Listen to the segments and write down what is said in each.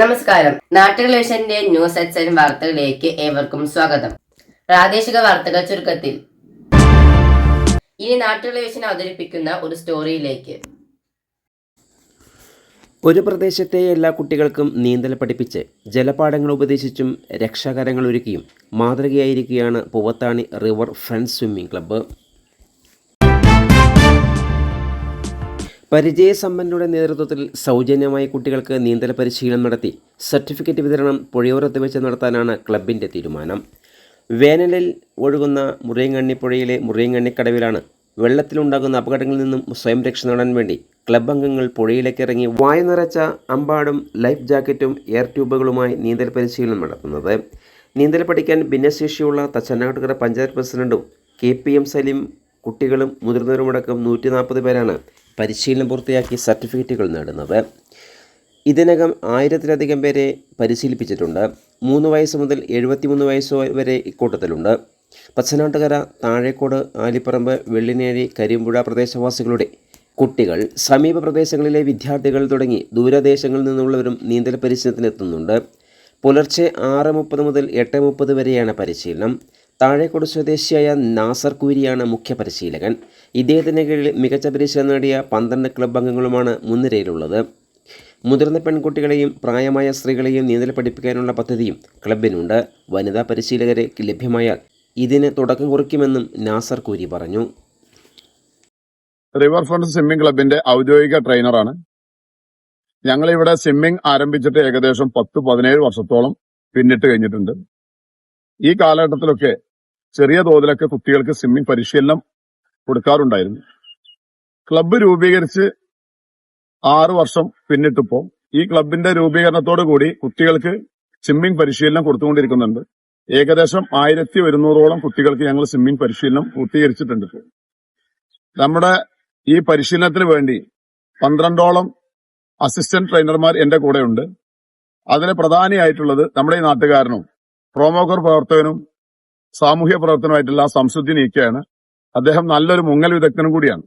നമസ്കാരം. നാട്ടുകളേഷന്റെ ന്യൂസ് എക്സൈൻ വാർത്തകളിലേക്ക് ഏവർക്കും സ്വാഗതം. പ്രാദേശിക വാർത്തകൾ ചുരുക്കത്തിൽ. ഇനി നാട്ടുകളേഷൻ അവതരിപ്പിക്കുന്ന ഒരു സ്റ്റോറിയിലേക്ക്. ഒരു പ്രദേശത്തെ എല്ലാ കുട്ടികൾക്കും നീന്തൽ പഠിപ്പിച്ച് ജലപാഠങ്ങൾ ഉപദേശിച്ചും രക്ഷാകരങ്ങൾ ഒരുക്കിയും മാതൃകയായിരിക്കുകയാണ് Poovathani river friends swimming club. പരിചയസമ്പന്നരുടെ നേതൃത്വത്തിൽ സൗജന്യമായി കുട്ടികൾക്ക് നീന്തൽ പരിശീലനം നടത്തി സർട്ടിഫിക്കറ്റ് വിതരണം പുഴയോരത്ത് വെച്ച് നടത്താനാണ് ക്ലബിന്റെ തീരുമാനം. വേനലിൽ ഒഴുകുന്ന മുറിയങ്ങണ്ണി പുഴയിലെ മുറിയങ്ങണ്ണിക്കടവിലാണ് വെള്ളത്തിലുണ്ടാകുന്ന അപകടങ്ങളിൽ നിന്നും സ്വയം രക്ഷ നേടാൻ വേണ്ടി ക്ലബ് അംഗങ്ങൾ പുഴയിലേക്ക് ഇറങ്ങി വായ നിറച്ച അമ്പാടും ലൈഫ് ജാക്കറ്റും എയർ ട്യൂബുകളുമായി നീന്തൽ പരിശീലനം നടത്തുന്നത്. നീന്തൽ പഠിക്കാൻ ഭിന്നശേഷിയുള്ള തച്ചനാട്ടുകര പഞ്ചായത്ത് പ്രസിഡന്റും കെ പി എം സലീം കുട്ടികളും മുതിർന്നവരുമടക്കം നൂറ്റി നാൽപ്പത് പേരാണ് പരിശീലനം പൂർത്തിയാക്കി സർട്ടിഫിക്കറ്റുകൾ നേടുന്നത്. ഇതിനകം ആയിരത്തിലധികം പേരെ പരിശീലിപ്പിച്ചിട്ടുണ്ട്. മൂന്ന് വയസ്സ് മുതൽ എഴുപത്തിമൂന്ന് വയസ്സ് വരെ ഇക്കൂട്ടത്തിലുണ്ട്. പച്ചനാട്ടുകര താഴേക്കോട് ആലിപ്പറമ്പ് വെള്ളിനേഴി കരിമ്പുഴ പ്രദേശവാസികളുടെ കുട്ടികൾ സമീപ പ്രദേശങ്ങളിലെ വിദ്യാർത്ഥികൾ തുടങ്ങി ദൂരദേശങ്ങളിൽ നിന്നുള്ളവരും നീന്തൽ പരിശീലനത്തിനെത്തുന്നുണ്ട്. പുലർച്ചെ ആറ് മുപ്പത് മുതൽ എട്ട് മുപ്പത് വരെയാണ് പരിശീലനം. താഴേക്കോട് സ്വദേശിയായ നാസർ കൂരിയാണ് മുഖ്യ പരിശീലകൻ. ഇദ്ദേഹത്തിന് കീഴിൽ മികച്ച പരിശീലനം നേടിയ പന്ത്രണ്ട് ക്ലബ് അംഗങ്ങളുമാണ് മുൻനിരയിലുള്ളത്. മുതിർന്ന പെൺകുട്ടികളെയും പ്രായമായ സ്ത്രീകളെയും നീന്തൽ പഠിപ്പിക്കാനുള്ള പദ്ധതിയും ക്ലബിനുണ്ട്. വനിതാ പരിശീലകരെ ലഭ്യമായാൽ ഇതിന് തുടക്കം കുറിക്കുമെന്നും നാസർ കൂരി പറഞ്ഞു. റിവർ ഫ്രണ്ട് സ്വിമ്മിംഗ് ക്ലബിന്റെ ഔദ്യോഗിക ട്രെയിനറാണ്. ഞങ്ങളിവിടെ സ്വിമ്മിംഗ് ആരംഭിച്ചിട്ട് ഏകദേശം പത്ത് പതിനേഴ് വർഷത്തോളം പിന്നിട്ട് കഴിഞ്ഞിട്ടുണ്ട്. ഈ കാലഘട്ടത്തിലൊക്കെ ചെറിയ തോതിലൊക്കെ കുട്ടികൾക്ക് സ്വിമ്മിംഗ് പരിശീലനം കൊടുക്കാറുണ്ടായിരുന്നു. ക്ലബ്ബ് രൂപീകരിച്ച് ആറ് വർഷം പിന്നിട്ടിപ്പോ ഈ ക്ലബിന്റെ രൂപീകരണത്തോടു കൂടി കുട്ടികൾക്ക് സ്വിമ്മിംഗ് പരിശീലനം കൊടുത്തുകൊണ്ടിരിക്കുന്നുണ്ട്. ഏകദേശം ആയിരത്തി ഒരുന്നൂറോളം കുട്ടികൾക്ക് ഞങ്ങൾ സ്വിമ്മിംഗ് പരിശീലനം പൂർത്തീകരിച്ചിട്ടുണ്ട് നമ്മുടെ ഈ പരിശീലനത്തിന് വേണ്ടി പന്ത്രണ്ടോളം അസിസ്റ്റന്റ് ട്രെയിനർമാർ എന്റെ കൂടെയുണ്ട്. അതിലെ പ്രധാനിയായിട്ടുള്ളത് നമ്മുടെ ഈ നാട്ടുകാരനും പ്രോമോക്കർ പ്രവർത്തകനും സാമൂഹ്യ പ്രവർത്തനമായിട്ടുള്ള സംസുദ്ദീൻ ഈക്കയാണ് അദ്ദേഹം നല്ലൊരു മുങ്ങൽ വിദഗ്ധനും കൂടിയാണ്.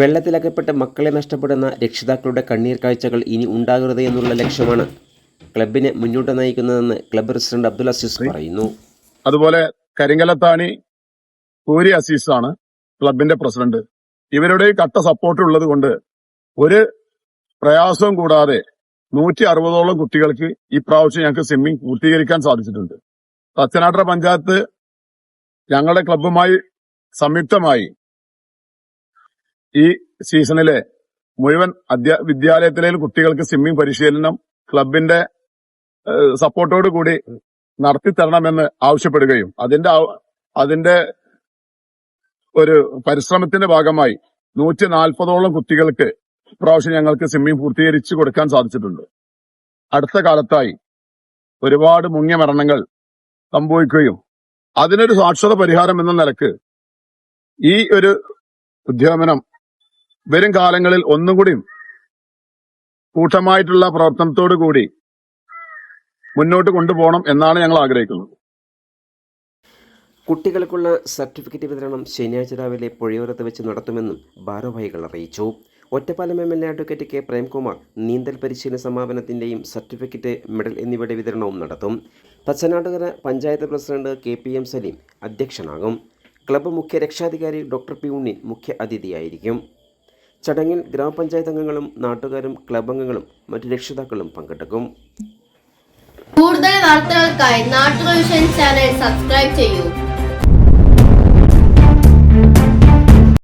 വെള്ളത്തിലകപ്പെട്ട് മക്കളെ നഷ്ടപ്പെടുന്ന രക്ഷിതാക്കളുടെ കണ്ണീർ കാഴ്ചകൾ ഇനി ഉണ്ടാകരുത് എന്നുള്ള ലക്ഷ്യമാണ് ക്ലബിനെ മുന്നോട്ട് നയിക്കുന്നതെന്ന് ക്ലബ് പ്രസിഡന്റ് അബ്ദുൽ അസീസ് പറയുന്നു. അതുപോലെ കരിങ്കലത്താണി പൂരി അസീസാണ് ക്ലബിന്റെ പ്രസിഡന്റ്. ഇവരുടെ കട്ട സപ്പോർട്ട് ഉള്ളത് കൊണ്ട് ഒരു പ്രയാസവും കൂടാതെ നൂറ്റി അറുപതോളം കുട്ടികൾക്ക് ഈ പ്രാവശ്യം ഞങ്ങൾക്ക് സ്വിമ്മിംഗ് പൂർത്തീകരിക്കാൻ സാധിച്ചിട്ടുണ്ട്. തച്ചനാട്ട പഞ്ചായത്ത് ഞങ്ങളുടെ ക്ലബ്ബുമായി സംയുക്തമായി ഈ സീസണിലെ മുഴുവൻ വിദ്യാലയത്തിലെ കുട്ടികൾക്ക് സ്വിമ്മിംഗ് പരിശീലനം ക്ലബിന്റെ സപ്പോർട്ടോടു കൂടി നടത്തിത്തരണമെന്ന് ആവശ്യപ്പെടുകയും അതിന്റെ അതിന്റെ ഒരു പരിശ്രമത്തിന്റെ ഭാഗമായി നൂറ്റി നാൽപ്പതോളം കുട്ടികൾക്ക് ഇപ്രാവശ്യം ഞങ്ങൾക്ക് സ്വിമ്മിംഗ് പൂർത്തീകരിച്ചു കൊടുക്കാൻ സാധിച്ചിട്ടുണ്ട്. അടുത്ത കാലത്തായി ഒരുപാട് മുങ്ങിയ മരണങ്ങൾ സംഭവിക്കുകയും അതിനൊരു സാക്ഷരത പരിഹാരം എന്ന നിലയ്ക്ക് ഈ ഒരു ഉദ്യമനം വരും കാലങ്ങളിൽ ഒന്നും കൂടി കൂട്ടമായിട്ടുള്ള പ്രവർത്തനത്തോടു കൂടി മുന്നോട്ട് കൊണ്ടുപോകണം എന്നാണ് ഞങ്ങൾ ആഗ്രഹിക്കുന്നത്. കുട്ടികൾക്കുള്ള സർട്ടിഫിക്കറ്റ് വിതരണം ശനിയാഴ്ച രാവിലെ പുഴയോരത്ത് വെച്ച് നടത്തുമെന്നും ഭാരവാഹികൾ അറിയിച്ചു. Ottapalam M L A advocate K Premkumar നീന്തൽ പരിശീലന സമാപനത്തിന്റെയും സർട്ടിഫിക്കറ്റ് മെഡൽ എന്നിവയുടെ വിതരണവും നടത്തും. Thachanattukara panchayat president K P M Saleem അധ്യക്ഷനാകും. Club മുഖ്യ രക്ഷാധികാരി ഡോക്ടർ പി ഉണ്ണി മുഖ്യ അതിഥിയായിരിക്കും. ചടങ്ങിൽ ഗ്രാമപഞ്ചായത്ത് അംഗങ്ങളും നാട്ടുകാരും ക്ലബ് അംഗങ്ങളും മറ്റു രക്ഷിതാക്കളും പങ്കെടുക്കും. കൂടുതൽ വാർത്തകൾക്കായി നാട്ടുകൾ ചാനൽ സബ്സ്ക്രൈബ് ചെയ്യൂ.